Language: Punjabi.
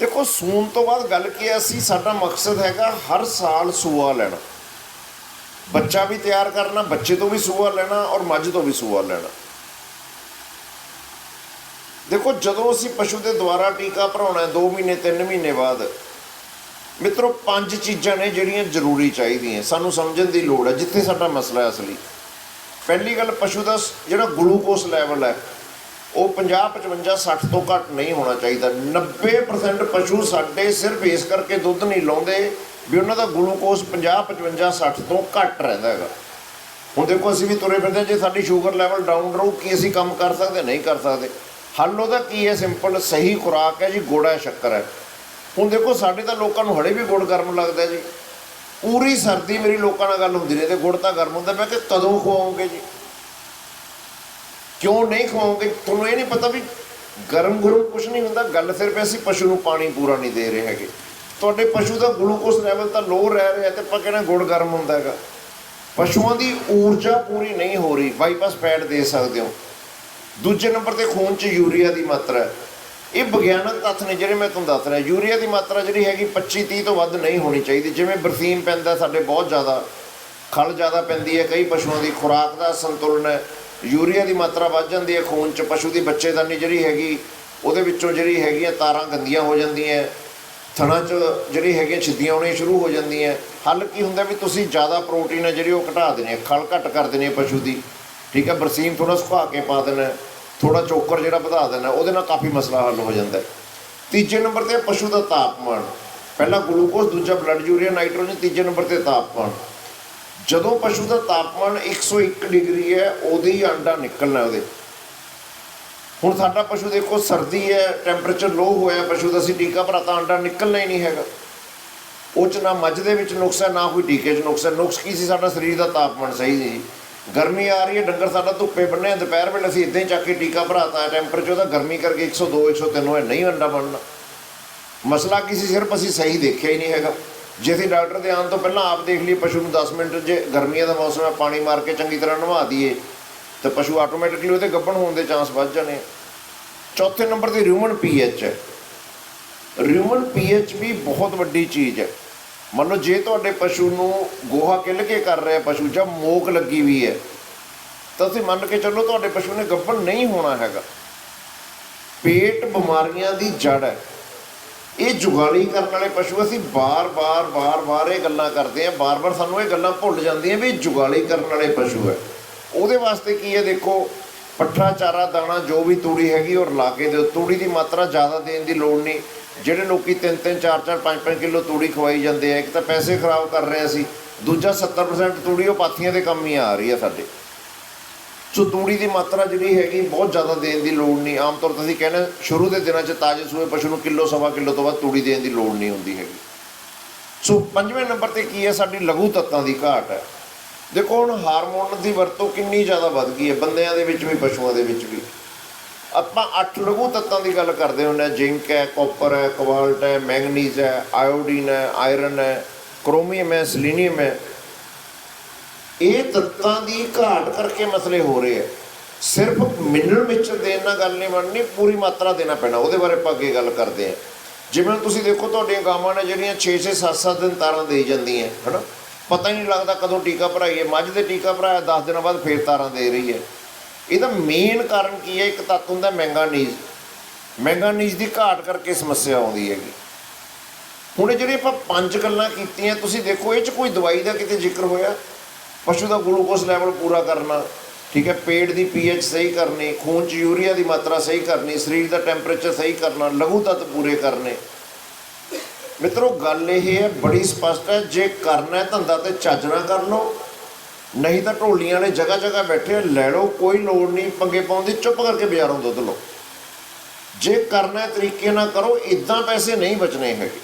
ਦੇਖੋ, ਸੂਣ ਤੋਂ ਬਾਅਦ ਗੱਲ ਕੀ ਹੈ, ਅਸੀਂ ਸਾਡਾ ਮਕਸਦ ਹੈਗਾ ਹਰ ਸਾਲ ਸੂਆ ਲੈਣਾ। ਬੱਚਾ ਵੀ ਤਿਆਰ ਕਰਨਾ, ਬੱਚੇ ਤੋਂ ਵੀ ਸੂਆ ਲੈਣਾ ਔਰ ਮੱਝ ਤੋਂ ਵੀ ਸੂਆ ਲੈਣਾ। ਦੇਖੋ, ਜਦੋਂ ਅਸੀਂ ਪਸ਼ੂ ਦੇ ਦੁਆਰਾ ਟੀਕਾ ਭਰਾਉਣਾ 2 ਮਹੀਨੇ 3 ਮਹੀਨੇ ਬਾਅਦ, ਮਿੱਤਰੋ, ਪੰਜ ਚੀਜ਼ਾਂ ਨੇ ਜਿਹੜੀਆਂ ਜ਼ਰੂਰੀ ਚਾਹੀਦੀਆਂ। ਸਾਨੂੰ ਸਮਝਣ ਦੀ ਲੋੜ ਹੈ, ਜਿੱਥੇ ਸਾਡਾ ਮਸਲਾ ਹੈ ਅਸਲੀ। ਪਹਿਲੀ ਗੱਲ ਪਸ਼ੂ ਦਾ ਜਿਹੜਾ ਗਲੂਕੋਸ ਲੈਵਲ ਹੈ ਉਹ 50 55 60 ਤੋਂ ਘੱਟ ਨਹੀਂ ਹੋਣਾ ਚਾਹੀਦਾ। 90% ਪਸ਼ੂ ਸਾਡੇ ਸਿਰਫ ਇਸ ਕਰਕੇ ਦੁੱਧ ਨਹੀਂ ਲਾਉਂਦੇ ਵੀ ਉਹਨਾਂ ਦਾ ਗਲੂਕੋਸ 50 55 60 ਤੋਂ ਘੱਟ ਰਹਿੰਦਾ ਹੈਗਾ। ਹੁਣ ਦੇਖੋ ਅਸੀਂ ਵੀ ਤੁਰੇ ਫਿਰਦੇ ਹਾਂ, ਜੇ ਸਾਡੀ ਸ਼ੂਗਰ ਲੈਵਲ ਡਾਊਨ ਰਹੂ ਕੀ ਅਸੀਂ ਕੰਮ ਕਰ ਸਕਦੇ ਨਹੀਂ ਕਰ ਸਕਦੇ? ਹੱਲ ਉਹਦਾ ਕੀ ਹੈ? ਸਿੰਪਲ ਸਹੀ ਖੁਰਾਕ ਹੈ ਜੀ ਗੁੜ ਹੈ ਸ਼ੱਕਰ ਹੈ। ਹੁਣ ਦੇਖੋ ਸਾਡੇ ਤਾਂ ਲੋਕਾਂ ਨੂੰ ਹਲੇ ਵੀ ਗੁੜ ਗਰਮ ਲੱਗਦਾ ਜੀ। ਪੂਰੀ ਸਰਦੀ ਮੇਰੀ ਲੋਕਾਂ ਨਾਲ ਗੱਲ ਹੁੰਦੀ ਰਹੀ ਤੇ ਗੁੜ ਤਾਂ ਗਰਮ ਹੁੰਦਾ ਮੈਂ ਕਿ ਕਦੋਂ ਖਵਾਉਂਗੇ ਜੀ? ਕਿਉਂ ਨਹੀਂ ਖਵਾਉਂਗੇ ਤੁਹਾਨੂੰ ਇਹ ਨਹੀਂ ਪਤਾ ਵੀ ਗਰਮ ਗਰਮ ਕੁਝ ਨਹੀਂ ਹੁੰਦਾ, ਗੱਲ ਸਿਰਫ ਅਸੀਂ ਪਸ਼ੂ ਨੂੰ ਪਾਣੀ ਪੂਰਾ ਨਹੀਂ ਦੇ ਰਹੇ ਹੈਗੇ। ਤੁਹਾਡੇ ਪਸ਼ੂ ਦਾ ਗਲੂਕੋਸ ਲੈਵਲ ਤਾਂ ਲੋ ਰਹਿ ਰਿਹਾ ਤੇ ਆਪਾਂ ਕਹਿੰਦੇ ਗੁੜ ਗਰਮ ਹੁੰਦਾ ਹੈਗਾ। ਪਸ਼ੂਆਂ ਦੀ ਊਰਜਾ ਪੂਰੀ ਨਹੀਂ ਹੋ ਰਹੀ ਬਾਈਪਾਸ ਫੈਟ ਦੇ ਸਕਦੇ ਹੋ। ਦੂਜੇ ਨੰਬਰ ਤੇ ਖੂਨ 'ਚ ਯੂਰੀਆ ਦੀ ਮਾਤਰਾ ਹੈ। ਇਹ ਵਿਗਿਆਨਕ ਤੱਥ ਨੇ ਜਿਹੜੇ ਮੈਂ ਤੁਹਾਨੂੰ ਦੱਸ ਰਿਹਾ। ਯੂਰੀਆ ਦੀ ਮਾਤਰਾ ਜਿਹੜੀ ਹੈਗੀ 25 30 ਤੋਂ ਵੱਧ ਨਹੀਂ ਹੋਣੀ ਚਾਹੀਦੀ। ਜਿਵੇਂ ਬਰਸੀਨ ਪੈਂਦਾ, ਸਾਡੇ ਬਹੁਤ ਜ਼ਿਆਦਾ ਖਲ ਜ਼ਿਆਦਾ ਪੈਂਦੀ ਹੈ, ਕਈ ਪਸ਼ੂਆਂ ਦੀ ਖੁਰਾਕ ਦਾ ਸੰਤੁਲਨ ਹੈ। ਯੂਰੀਆ ਦੀ ਮਾਤਰਾ ਵੱਧ ਜਾਂਦੀ ਹੈ, ਖੂਨ 'ਚ ਪਸ਼ੂ ਦੀ ਬੱਚੇਦਾਨੀ ਜਿਹੜੀ ਹੈਗੀ, ਉਹਦੇ ਵਿੱਚੋਂ ਜਿਹੜੀ ਹੈਗੀਆਂ ਤਾਰਾਂ ਗੰਦੀਆਂ ਹੋ ਜਾਂਦੀਆਂ, ਥਣਾ 'ਚ ਜਿਹੜੀ ਹੈਗੀਆਂ ਛਿੱਦੀਆਂ ਆਉਣੀਆਂ ਸ਼ੁਰੂ ਹੋ ਜਾਂਦੀਆਂ। ਹੱਲ ਕੀ ਹੁੰਦਾ ਵੀ ਤੁਸੀਂ ਜ਼ਿਆਦਾ ਪ੍ਰੋਟੀਨ ਹੈ ਜਿਹੜੀ ਉਹ ਘਟਾ ਦੇਣੀ ਹੈ, ਖਲ ਘੱਟ ਕਰ ਦੇਣੀ ਹੈ ਪਸ਼ੂ ਦੀ। ਠੀਕ ਹੈ ਬਰਸੀਨ ਥੋੜਾ ਸੁਕਾ ਕੇ ਪਾ ਦੇਣਾ ਥੋੜਾ ਚੋਕਰ ਜਿਹੜਾ ਵਧਾ ਦੇਣਾ, ਉਹਦੇ ਨਾਲ ਕਾਫੀ ਮਸਲਾ ਹੱਲ ਹੋ ਜਾਂਦਾ। ਤੀਜੇ ਨੰਬਰ ਤੇ ਪਸ਼ੂ ਦਾ ਤਾਪਮਾਨ। ਪਹਿਲਾ ਗਲੂਕੋਜ਼, ਦੂਜਾ ਬਲੱਡ ਯੂਰੀਆ ਨਾਈਟ੍ਰੋਜਨ ਤੀਜੇ ਨੰਬਰ ਤੇ ਤਾਪਮਾਨ। ਜਦੋਂ ਪਸ਼ੂ ਦਾ ਤਾਪਮਾਨ 101 ਡਿਗਰੀ ਹੈ, ਉਹਦੇ ਹੀ ਅੰਡਾ ਨਿਕਲਣਾ ਉਹਦੇ। ਹੁਣ ਸਾਡਾ ਪਸ਼ੂ ਦੇਖੋ, ਸਰਦੀ ਹੈ ਟੈਂਪਰੇਚਰ ਲੋ ਹੋਇਆ, ਪਸ਼ੂ ਦਾ ਅਸੀਂ ਟੀਕਾ ਭਰਾਤਾ, ਅੰਡਾ ਨਿਕਲਣਾ ਹੀ ਨਹੀਂ ਹੈਗਾ। ਉਹ ਚ ਨਾ ਮੱਝ ਦੇ ਵਿੱਚ ਨੁਕਸ ਹੈ, ਨਾ ਕੋਈ ਟੀਕੇ 'ਚ ਨੁਕਸ ਹੈ। ਨੁਕਸ ਕੀ ਸੀ? ਸਾਡਾ ਸਰੀਰ ਦਾ ਤਾਪਮਾਨ ਸਹੀ ਸੀ। ਗਰਮੀ ਆ ਰਹੀ ਹੈ, ਡੰਗਰ ਸਾਡਾ ਧੁੱਪੇ ਬੰਨੇ ਦੁਪਹਿਰ ਵੇਲੇ ਅਸੀਂ ਇਦਾਂ ਹੀ ਚੱਕ ਕੇ ਟੀਕਾ ਭਰਾਤਾ ਹੈ ਟੈਂਪਰੇਚਰ ਉਹਦਾ ਗਰਮੀ ਕਰਕੇ 102 103 ਹੋਇਆ, ਨਹੀਂ ਅੰਡਾ ਬਣਨਾ। ਮਸਲਾ ਕੀ ਸੀ? ਸਿਰਫ ਅਸੀਂ ਸਹੀ ਦੇਖਿਆ ਹੀ ਨਹੀਂ ਹੈਗਾ। ਜੇ ਅਸੀਂ ਡਾਕਟਰ ਦੇ ਆਉਣ ਤੋਂ ਪਹਿਲਾਂ ਆਪ ਦੇਖ ਲਈਏ, ਪਸ਼ੂ ਨੂੰ 10 ਮਿੰਟ ਜੇ ਗਰਮੀਆਂ ਦਾ ਮੌਸਮ ਹੈ, ਪਾਣੀ ਮਾਰ ਕੇ ਚੰਗੀ ਤਰ੍ਹਾਂ ਨਵਾ ਦਈਏ, ਤਾਂ ਪਸ਼ੂ ਆਟੋਮੈਟਿਕਲੀ ਉਹਦੇ ਗੱਭਣ ਹੋਣ ਦੇ ਚਾਂਸ ਵੱਧ ਜਾਣੇ ਚੌਥੇ ਨੰਬਰ ਤੇ ਰਿਊਮਨ ਪੀਐਚ ਹੈ। ਰਿਊਮਨ ਪੀਐਚ ਵੀ ਬਹੁਤ ਵੱਡੀ ਚੀਜ਼ ਹੈ। ਮੰਨ ਲਓ ਜੇ ਤੁਹਾਡੇ ਪਸ਼ੂ ਨੂੰ ਗੋਹਾ ਕਿੱਲ ਕੇ ਕਰ ਰਿਹਾ ਪਸ਼ੂ ਜਾਂ ਮੋਕ ਲੱਗੀ ਵੀ ਹੈ, ਤਾਂ ਤੁਸੀਂ ਮੰਨ ਕੇ ਚੱਲੋ ਤੁਹਾਡੇ ਪਸ਼ੂ ਨੇ ਗੱਭਣ ਨਹੀਂ ਹੋਣਾ ਹੈਗਾ। ਪੇਟ ਬਿਮਾਰੀਆਂ ਦੀ ਜੜ ਹੈ। ਇਹ ਜੁਗਾਲੀ ਕਰਨ ਵਾਲੇ ਪਸ਼ੂ ਅਸੀਂ ਬਾਰ-ਬਾਰ ਬਾਰ-ਬਾਰ ਇਹ ਗੱਲਾਂ ਕਰਦੇ ਆ ਬਾਰ-ਬਾਰ ਸਾਨੂੰ ਇਹ ਗੱਲਾਂ ਭੁੱਲ ਜਾਂਦੀਆਂ ਵੀ ਇਹ ਜੁਗਾਲੀ ਕਰਨ ਵਾਲੇ ਪਸ਼ੂ ਹੈ ਉਹਦੇ ਵਾਸਤੇ ਕੀ ਹੈ, ਦੇਖੋ, ਪੱਠਾ, ਚਾਰਾ, ਦਾਣਾ, ਜੋ ਵੀ ਤੂੜੀ ਹੈਗੀ ਔਰ ਲਾ ਕੇ ਦਿਓ। ਤੂੜੀ ਦੀ ਮਾਤਰਾ ਜ਼ਿਆਦਾ ਦੇਣ ਦੀ ਲੋੜ ਨਹੀਂ। ਜਿਹੜੇ ਲੋਕੀ 3-3 4-4 5-5 ਕਿਲੋ ਤੂੜੀ ਖਵਾਈ ਜਾਂਦੇ ਆ, ਇੱਕ ਤਾਂ ਪੈਸੇ ਖਰਾਬ ਕਰ ਰਹੇ ਅਸੀਂ। ਦੂਜਾ 70% ਤੂੜੀ ਉਹ ਪਾਥੀਆਂ ਦੇ ਕੰਮ ਹੀ ਆ ਰਹੀ ਹੈ ਸਾਡੇ। ਸੋ ਤੂੜੀ ਦੀ ਮਾਤਰਾ ਜਿਹੜੀ ਹੈਗੀ ਬਹੁਤ ਜ਼ਿਆਦਾ ਦੇਣ ਦੀ ਲੋੜ ਨਹੀਂ। ਆਮ ਤੌਰ ਤੇ ਅਸੀਂ ਕਹਿੰਦੇ ਸ਼ੁਰੂ ਦੇ ਦਿਨਾਂ 'ਚ ਤਾਜ਼ੇ ਸੂਏ ਪਸ਼ੂ ਨੂੰ ਕਿਲੋ, ਸਵਾ ਕਿਲੋ ਤੋਂ ਵੱਧ ਤੂੜੀ ਦੇਣ ਦੀ ਲੋੜ ਨਹੀਂ ਹੁੰਦੀ ਹੈਗੀ। ਸੋ ਪੰਜਵੇਂ ਨੰਬਰ ਤੇ ਕੀ ਹੈ? ਸਾਡੀ ਲਘੂ ਤੱਤਾਂ ਦੀ ਘਾਟ ਹੈ। ਦੇਖੋ, ਹੁਣ ਹਾਰਮੋਨ ਦੀ ਵਰਤੋਂ ਕਿੰਨੀ ਜ਼ਿਆਦਾ ਵੱਧ ਗਈ ਹੈ, ਬੰਦਿਆਂ ਦੇ ਵਿੱਚ ਵੀ, ਪਸ਼ੂਆਂ ਦੇ ਵਿੱਚ ਵੀ। ਆਪਾਂ ਅੱਠ ਲਘੂ ਤੱਤਾਂ ਦੀ ਗੱਲ ਕਰਦੇ ਹੁੰਦੇ ਹਾਂ। ਜ਼ਿੰਕ ਹੈ, ਕਾਪਰ ਹੈ, ਕੋਬਾਲਟ ਹੈ, ਮੈਂਗਨੀਜ਼ ਹੈ, ਆਇਓਡੀਨ ਹੈ, ਆਇਰਨ ਹੈ, ਕ੍ਰੋਮੀਅਮ ਹੈ, ਸਲੀਨੀਅਮ ਹੈ। ਇਹ ਤੱਤਾਂ ਦੀ ਘਾਟ ਕਰਕੇ ਮਸਲੇ ਹੋ ਰਹੇ ਆ। ਸਿਰਫ ਮਿਨਰਲ ਮਿਕਸਚਰ ਦੇਣ ਨਾਲ ਗੱਲ ਨਹੀਂ ਬਣਨੀ, ਪੂਰੀ ਮਾਤਰਾ ਦੇਣਾ ਪੈਣਾ। ਉਹਦੇ ਬਾਰੇ ਆਪਾਂ ਅੱਗੇ ਗੱਲ ਕਰਦੇ ਆ। ਜਿਵੇਂ ਤੁਸੀਂ ਦੇਖੋ ਤੁਹਾਡੀਆਂ ਗਾਵਾਂ ਨੇ ਜਿਹੜੀਆਂ 6-6 7-7 ਦਿਨ ਤਾਰਾਂ ਦੇ ਜਾਂਦੀਆਂ ਹਨਾ? ਪਤਾ ਹੀ ਨਹੀਂ ਲੱਗਦਾ ਕਦੋਂ ਟੀਕਾ ਭਰਾਈਏ। ਮੱਝ ਦੇ ਟੀਕਾ ਭਰਾਇਆ 10 ਦਿਨਾਂ ਬਾਅਦ ਫੇਰ ਤਾਰਾਂ ਦੇ ਰਹੀ ਹੈ। ਇਹਦਾ ਮੇਨ ਕਾਰਨ ਕੀ ਹੈ? ਇੱਕ ਤੱਤ ਹੁੰਦਾ ਮੈਂਗਾਨੀਜ਼ ਮੈਂਗਾਨੀਜ਼ ਦੀ ਘਾਟ ਕਰਕੇ ਸਮੱਸਿਆ ਆਉਂਦੀ ਹੈਗੀ। ਹੁਣ ਇਹ ਜਿਹੜੀ ਆਪਾਂ ਪੰਜ ਗੱਲਾਂ ਕੀਤੀਆਂ, ਤੁਸੀਂ ਦੇਖੋ, ਇਹ ਚ ਕੋਈ ਦਵਾਈ ਦਾ ਕਿਤੇ ਜ਼ਿਕਰ ਹੋਇਆ? ਪਸ਼ੂ ਦਾ ਗਲੂਕੋਸ ਲੈਵਲ ਪੂਰਾ ਕਰਨਾ, ਠੀਕ ਹੈ, ਪੇਟ ਦੀ ਪੀਐਚ ਸਹੀ ਕਰਨੀ, ਖੂਨ ਚ ਯੂਰੀਆ ਦੀ ਮਾਤਰਾ ਸਹੀ ਕਰਨੀ, ਸਰੀਰ ਦਾ ਟੈਂਪਰੇਚਰ ਸਹੀ ਕਰਨਾ, ਲਘੂ ਤੱਤ ਪੂਰੇ ਕਰਨੇ। ਮਿੱਤਰੋ, ਗੱਲ ਇਹ ਹੈ, ਬੜੀ ਸਪਸ਼ਟ ਹੈ, ਜੇ ਕਰਨਾ ਹੈ ਧੰਦਾ ਤੇ ਚੱਜ ਕਰ ਲਓ, ਨਹੀਂ ਤਾਂ ਢੋਲੀਆਂ ਨੇ ਜਗ੍ਹਾ ਜਗ੍ਹਾ ਬੈਠੇ ਲੈ ਲਓ, ਕੋਈ ਲੋੜ ਨਹੀਂ, ਪੰਗੇ ਪਾਉਣ ਦੀ ਚੁੱਪ ਕਰਕੇ ਬਾਜ਼ਾਰੋਂ ਦੁੱਧ ਲਓ। ਜੇ ਕਰਨਾ ਤਰੀਕੇ ਨਾਲ ਕਰੋ ਇਦਾਂ ਪੈਸੇ ਨਹੀਂ ਬਚਣੇ ਹੈਗੇ।